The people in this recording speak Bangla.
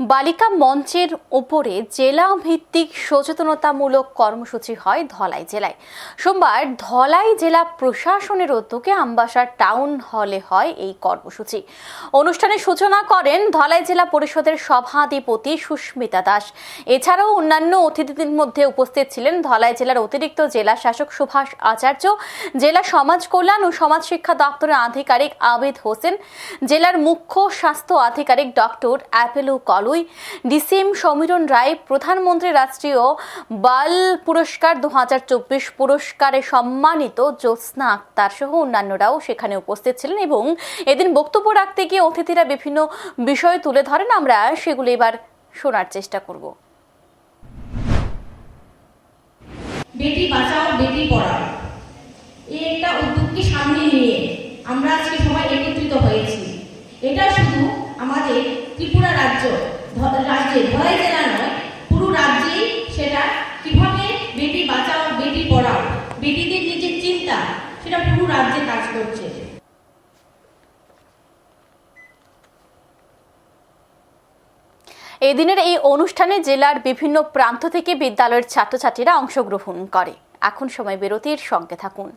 বালিকা মঞ্চের উপরে জেলা ভিত্তিক সচেতনতামূলক কর্মসূচি হয় ধলাই জেলায়। সোমবার ধলাই জেলা প্রশাসনের উদ্যোগে আমবাসা টাউন হলে হয় এই কর্মসূচি। অনুষ্ঠানের সূচনা করেন ধলাই জেলা পরিষদের সভাধিপতি সুস্মিতা দাস। এছাড়াও অন্যান্য অতিথিদের মধ্যে উপস্থিত ছিলেন ধলাই জেলার অতিরিক্ত জেলা শাসক সুভাষ আচার্য, জেলা সমাজ কল্যাণ ও সমাজ শিক্ষা দপ্তরের আধিকারিক আবেদ হোসেন, জেলার মুখ্য স্বাস্থ্য আধিকারিক ডক্টর অ্যাপেলু কলুই ডিসিএম সমীরণ রায়, প্রধানমন্ত্রী রাষ্ট্রীয় বাল পুরস্কার দু হাজার চব্বিশ পুরস্কারে সম্মানিত জ্যোৎস্না আক্তার সহ অন্যান্যরাও সেখানে উপস্থিত ছিলেন এবং এদিন বক্তব্য রাখতে গিয়ে অতিথিরা বিভিন্ন বিষয় তুলে ধরেন। আমরা সেগুলো এবার শোনার চেষ্টা করব। বেটি বাঁচাও, বেটি পড়াও। এই একটা উদ্যোগকে সামনে নিয়ে আমরা আজকে সবাই একত্রিত হয়েছি। এটা শুধু আমাদের ত্রিপুরা রাজ্য রাজ্যে ধলাই জেলা নয়, পুরো রাজ্যেই সেটা কীভাবে বেটি বাঁচাও, বেটি পড়াও, বেটিদের নিজের চিন্তা, সেটা পুরো রাজ্যে কাজ করছে। এদিনের এই অনুষ্ঠানে জেলার বিভিন্ন প্রান্ত থেকে বিদ্যালয়ের ছাত্রছাত্রীরা অংশগ্রহণ করে। এখন সময় বিরতির সঙ্গে থাকুন।